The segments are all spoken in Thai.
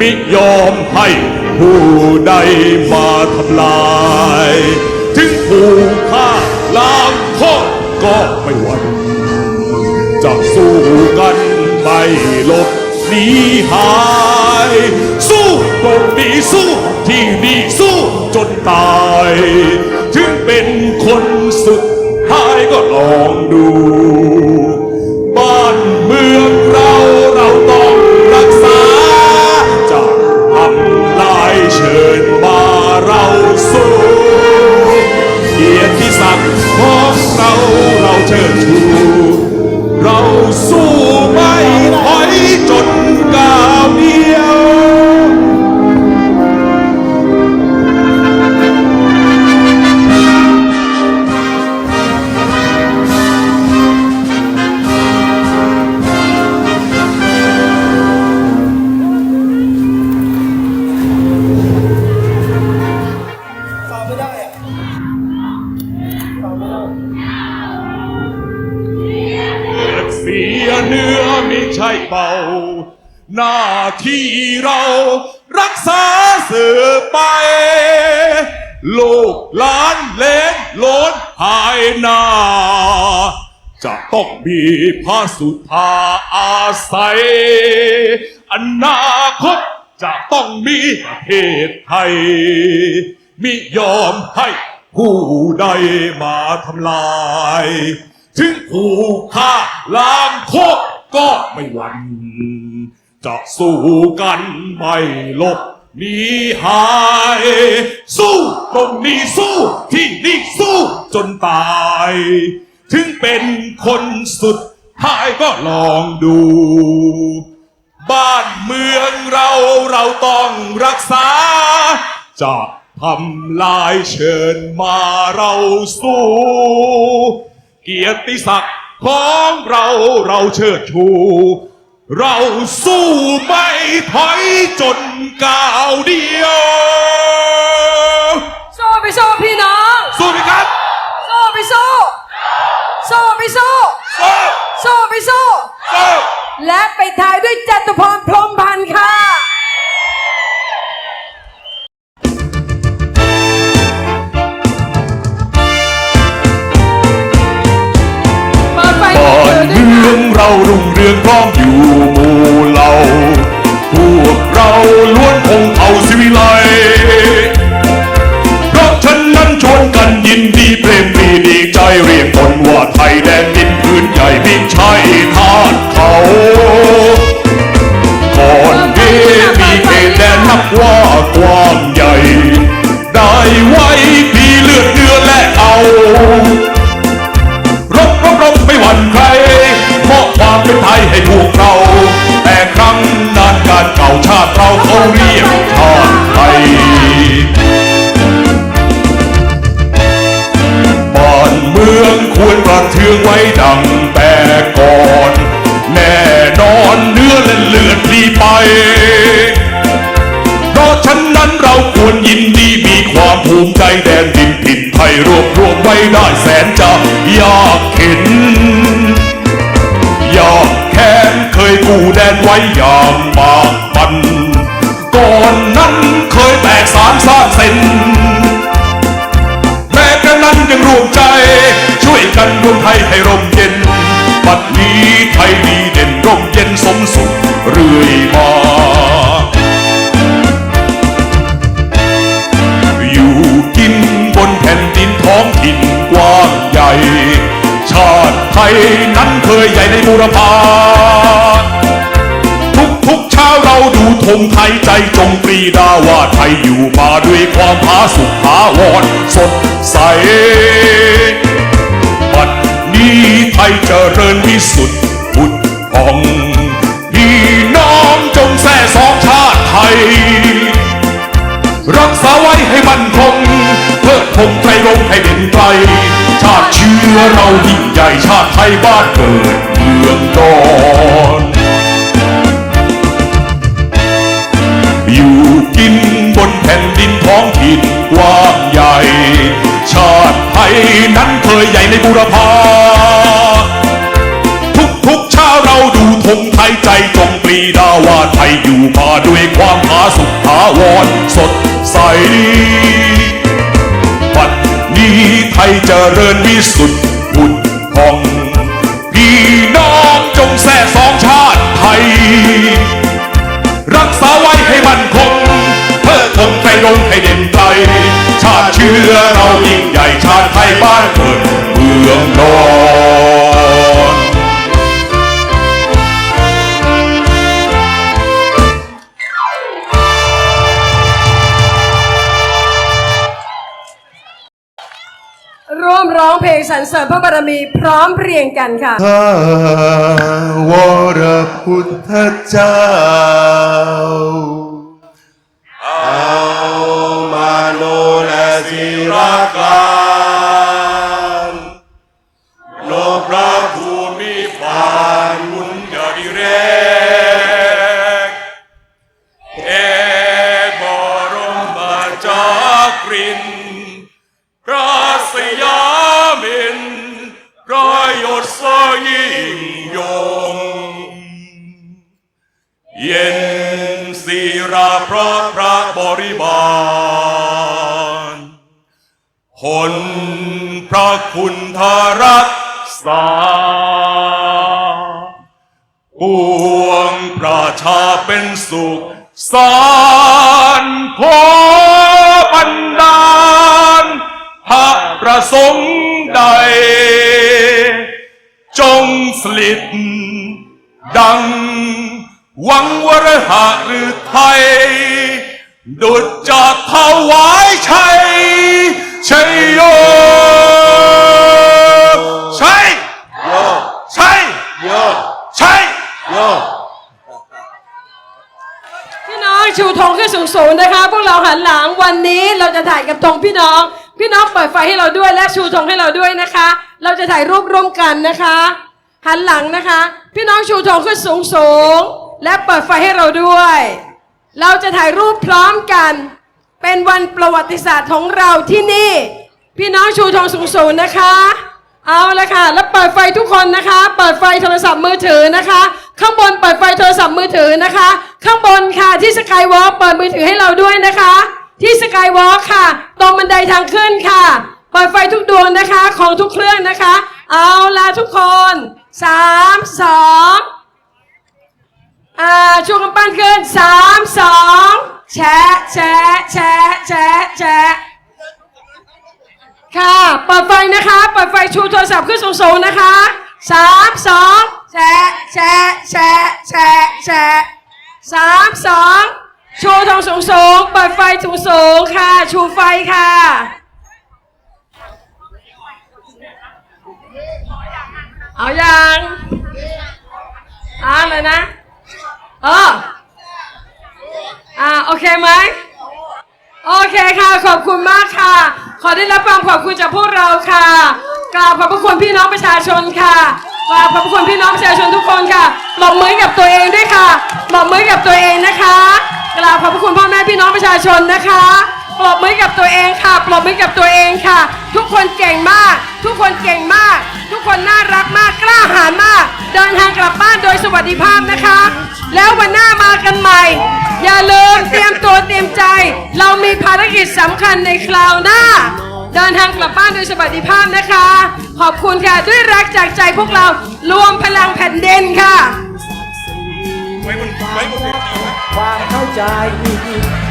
มิยอมให้ผู้ใดมาทำลาย ถึงผู้ฆ่าล้างโคตรก็ไม่หวั่นจะสู้กันไม่ลบหนีหาย สู้ตรงนี้สู้ที่นี่สู้จนตาย ถึงเป็นคนสุดท้ายก็ลองดู สืบไป ลูกหลานเลนโลนภายหน้า จะต้องมีพระสุธาอาศัย อนาคตจะต้องมีประเทศไทย มิยอมให้ผู้ใดมาทำลาย ถึงผู้ฆ่าล้างโคกก็ไม่หวั่นจะสู้กันไม่ลบ หนีหายสู้ตรงนี้สู้ที่นี่สู้จนตาย ถึงเป็นคนสุดท้ายก็ลองดู บ้านเมืองเราเราต้องรักษา จะทำลายเชิญมาเราสู้ เกียรติศักดิ์ของเราเราเชิดชู เราสู้ไม่ถอยจนก้าวเดียว สู้ไปสู้พี่น้อง สู้ไหมครับ สู้ไปสู้ สู้ไปสู้ สู้ สู้ไปสู้ สู้ และไปท้ายด้วยจตุพรพรหมพันธ์ค่ะ ไว้ดังแต่ก่อน แน่นอนเนื้อและเลือดพลีไป เพราะฉะนั้นเราควรยินดีมีความภูมิใจแดนดินถิ่นไทยรวบรวมไว้ได้แสนจะยากเข็นยากแค้นเคยกู้แดนไว้อย่างมากปันก่อนนั้นเคยแตกสารสร้างเส้นแม้กระนั้นยังรวมใจ วยกันรวมไทยให้ร่มเย็น บัดนี้ไทยดีเด่นร่มเย็นสมสุขเรื่อยมาอยู่กินบนแผ่นดินท้องถิ่นกว้างใหญ่ ชาติไทยนั้นเคยใหญ่ในบูรพาทุกทุกๆเช้าเราดูธงไทยใจจงปรีดาว่าไทยอยู่มาด้วยความผาสุกผาวรสดใส บัดนี้ไทยเจริญวิสุทธิ์พุทธพองพี่น้องจงแส่สองชาติไทย รักษาไว้ให้มันคง เพื่อคงไตรรงให้เด่นไกลชาติเชื้อเรายิ่งใหญ่ชาติไทยบ้านเกิดเมืองนอนอยู่กินบนแผ่นดินท้องถิ่น กว้างใหญ่ ชาติไทยนั้นเคยใหญ่ในบูรพาทุกทุกๆชาเราดูธงไทยใจจงปรีดาว่าไทยอยู่มาด้วยความผาสุกถาวรสดใสบัดนี้ไทยเจริญวิสุทธิ์บุญพองพี่น้องจงแส่สองชาติไทย รักษาไว้ งให้เด่นไกล ชาติเชื้อเรายิ่งใหญ่ชาติไทยบ้านเกิดเมืองนอนร่วมร้องเพลงสรรเสริญพระบารมีพร้อมเพรียงกันค่ะ ข้าวรพุทธเจ้า ราพระพระบริบาลผลพระคุณทารักษาปวงประชาเป็นสุขสารขอบันดาลพระประสงค์ใด จงสลิดดัง วังวรหะหรือไทย ดุจจะถวายชัยชัยโยชัยโยชัยโยชัยโยพี่น้องชูธงขึ้นสูงๆนะคะ พวกเราหันหลังวันนี้เราจะถ่ายกับธงพี่น้อง พี่น้องเปิดไฟให้เราด้วยและชูธงให้เราด้วยนะคะ เราจะถ่ายรูปร่วมกันนะคะ หันหลังนะคะ พี่น้องชูธงขึ้นสูงๆ และเปิดไฟให้เราด้วย เราจะถ่ายรูปพร้อมกัน เป็นวันประวัติศาสตร์ของเราที่นี่ พี่น้องชูธงสูงๆนะคะ เอาละค่ะ แล้วเปิดไฟทุกคนนะคะ เปิดไฟโทรศัพท์มือถือนะคะ ข้างบนเปิดไฟโทรศัพท์มือถือนะคะ ข้างบนค่ะที่สกายวอล์กเปิดมือถือให้เราด้วยนะคะ ที่สกายวอล์กค่ะ ตรงบันไดทางขึ้นค่ะ เปิดไฟทุกดวงนะคะของทุกเครื่องนะคะ เอาละทุกคนสามสอง อ่าช่วยกันปั้นขึ้นสามสองแชะแชะแชะแชะแชะค่ะเปิดไฟนะคะเปิดไฟชูโทรศัพท์ขึ้นสูงๆนะคะสามสองแชะแชะแชะแชะแชะสามสองชูธงสูงๆเปิดไฟสูงๆค่ะ ชูไฟค่ะ เอายังอ่าเลยนะ เอออ่าโอเคไหมโอเคค่ะขอบคุณมากค่ะ ขอได้รับความขอบคุณจากพวกเราค่ะกราบขอบพระคุณพี่น้องประชาชนค่ะกราบขอบพระคุณพี่น้องประชาชนทุกคนค่ะปรบมือกับตัวเองด้วยค่ะปรบมือกับตัวเองนะคะกราบขอบพระคุณพ่อแม่พี่น้องประชาชนนะคะปรบมือกับตัวเองค่ะปรบมือกับตัวเองค่ะ ทุกคนเก่งมาก ทุกคนเก่งมาก ทุกคนน่ารักมากกล้าหาญมาก เดินทางกลับบ้านโดยสวัสดิภาพนะคะ แล้ววันหน้ามากันใหม่ อย่าลืมเตรียมตัวเตรียมใจ เรามีภารกิจสำคัญในคราวหน้า เดินทางกลับบ้านโดยสวัสดิภาพนะคะ ขอบคุณค่ะ ด้วยรักจากใจพวกเรารวมพลังแผ่นดินค่ะ ไว้บนไว้บนเวทีนะ ความเข้าใจ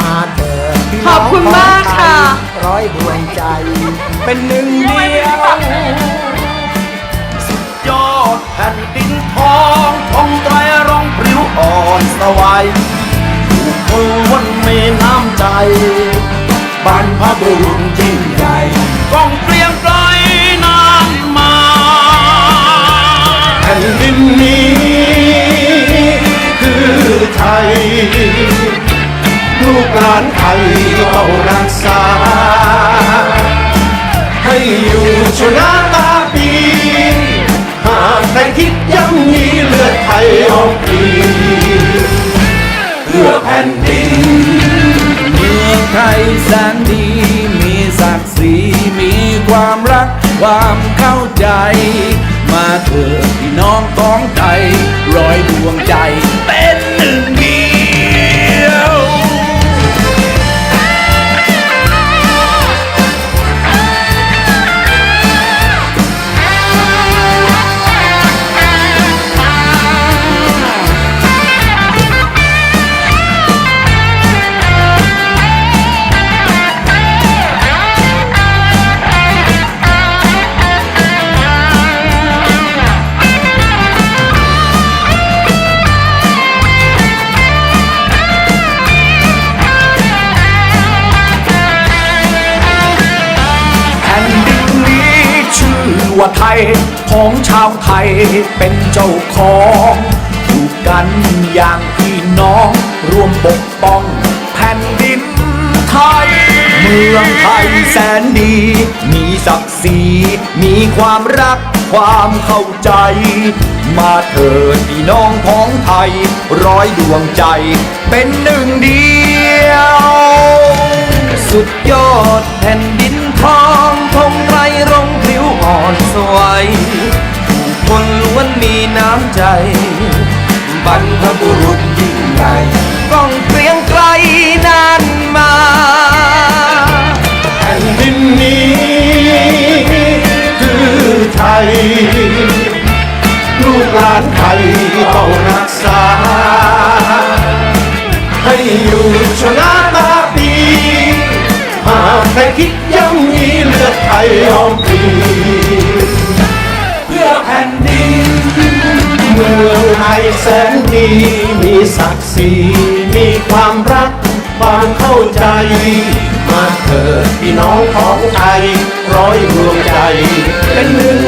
มาเถิดพี่ขอบคุณมากค่ะ ร้อยดวงใจ เป็นหนึ่งเดียวยอดแผ่นดินทองทองไตรร้องพริ้ วอ่อนสวายถูกคนวันเมน้ำใจบรรพบุรุษยิ่งใหญ่ก้องเปลี่ยนไกลนานมาแผ่นดินนี้คือไทยลูกหลานไทยต้องรักษา ให้อยู่ชนะตาปีหากใครคิดย่ำ เลือดไทยออกปีเพื่อแผ่นดิน เมืองไทยแสนดี มีศักดิ์ศรีมีความรัก ความเข้าใจ มาเถิดพี่น้องของไทยร้อยดวงใจเป็นหนึ่งเดียวาวไทยเป็นเจ้าของอยู่กันอย่างพี่น้องร่วมปกป้องแผ่นดินไทย เมืองไทยแสนดี มีศักดิ์ศรีมีความรักความเข้าใจ มาเถิดพี่น้องของไทย ร้อยดวงใจเป็นหนึ่งเดียว สุดยอดแผ่นดินทองธงไรรงพริ้วอ่อนสวย คนล้วนมีน้ำใจ บรรพบุรุษยิ่งใหญ่ก้องเกรียงไกลนานมาแผ่นดินนี้คือไทย ลูกหลานไทยต้องรักษา ดีมีศักดิ์ศรีมีความรักความเข้าใจ มาเถิดพี่น้องของไทยร้อยดวงใจเป็นหนึ่ง